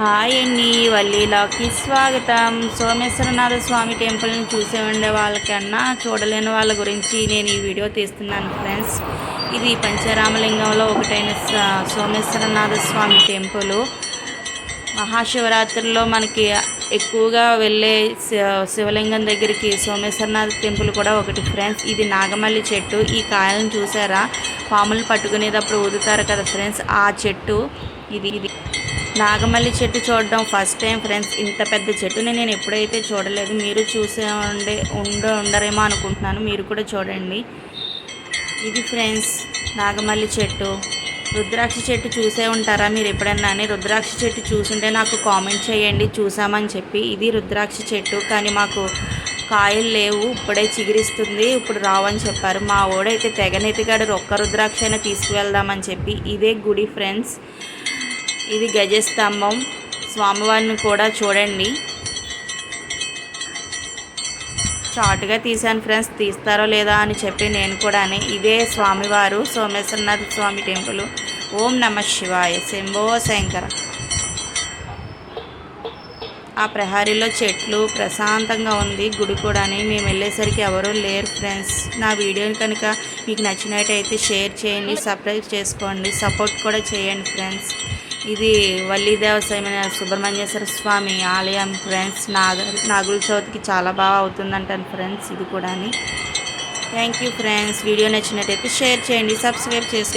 Hi అండి వల్లీలాకి స్వాగతం. సోమేశ్వరనాథ స్వామి టెంపుల్ని చూసే ఉండే వాళ్ళకన్నా చూడలేని వాళ్ళ గురించి నేను ఈ వీడియో తీస్తున్నాను ఫ్రెండ్స్. ఇది పంచరామలింగంలో ఒకటైన సోమేశ్వరనాథ స్వామి టెంపుల్. మహాశివరాత్రిలో మనకి ఎక్కువగా వెళ్ళే శివలింగం దగ్గరికి సోమేశ్వరనాథ్ టెంపుల్ కూడా ఒకటి ఫ్రెండ్స్. ఇది నాగమల్లి చెట్టు. ఈ కాయలను చూసారా? పాములు పట్టుకునేటప్పుడు ఊదుతారు కదా ఫ్రెండ్స్. ఆ చెట్టు ఇది ఇది నాగమల్లి చెట్టు చూడడం ఫస్ట్ టైం ఫ్రెండ్స్ ఇంత పెద్ద చెట్టుని నేను ఎప్పుడైతే చూడలేదు మీరు చూసే ఉండే ఉండ ఉండరేమో అనుకుంటున్నాను. మీరు కూడా చూడండి. ఇది ఫ్రెండ్స్ నాగమల్లి చెట్టు. రుద్రాక్ష చెట్టు చూసే ఉంటారా మీరు ఎప్పుడన్నా? అని రుద్రాక్ష చెట్టు చూసుంటే నాకు కామెంట్ చేయండి చూసామని చెప్పి. ఇది రుద్రాక్ష చెట్టు కానీ మాకు కాయలు లేవు. ఇప్పుడే చిగురిస్తుంది ఇప్పుడు రావని చెప్పారు. మా ఓడైతే తెగనెతిగాడు ఒక్క రుద్రాక్ష అయినా తీసుకువెళ్దామని చెప్పి. ఇదే గుడి ఫ్రెండ్స్ ఇది గజస్తంభం. స్వామివారిని కూడా చూడండి. షార్ట్గా తీశాను ఫ్రెండ్స్. తీస్తారో లేదా అని చెప్పి నేను కూడా ఇదే స్వామివారు సోమేశ్వరనాథ స్వామి టెంపుల్. ఓం నమ శివాయ. శంభో శంకర. ఆ ప్రహారీలో చెట్లు ప్రశాంతంగా ఉంది. గుడి కూడా మేము వెళ్ళేసరికి ఎవరూ లేరు ఫ్రెండ్స్. నా వీడియోని కనుక మీకు నచ్చినట్టయితే షేర్ చేయండి సబ్స్క్రైబ్ చేసుకోండి సపోర్ట్ కూడా చేయండి ఫ్రెండ్స్. ఇది వల్లి దేవసాయమైన సుబ్రహ్మణ్యేశ్వర స్వామి ఆలయం ఫ్రెండ్స్ నాగ నాగుల చవితికి చాలా బాగా అవుతుందంటాను ఫ్రెండ్స్ ఇది కూడా థ్యాంక్ యూ ఫ్రెండ్స్ వీడియో నచ్చినట్టయితే షేర్ చేయండి సబ్స్క్రైబ్ చేసి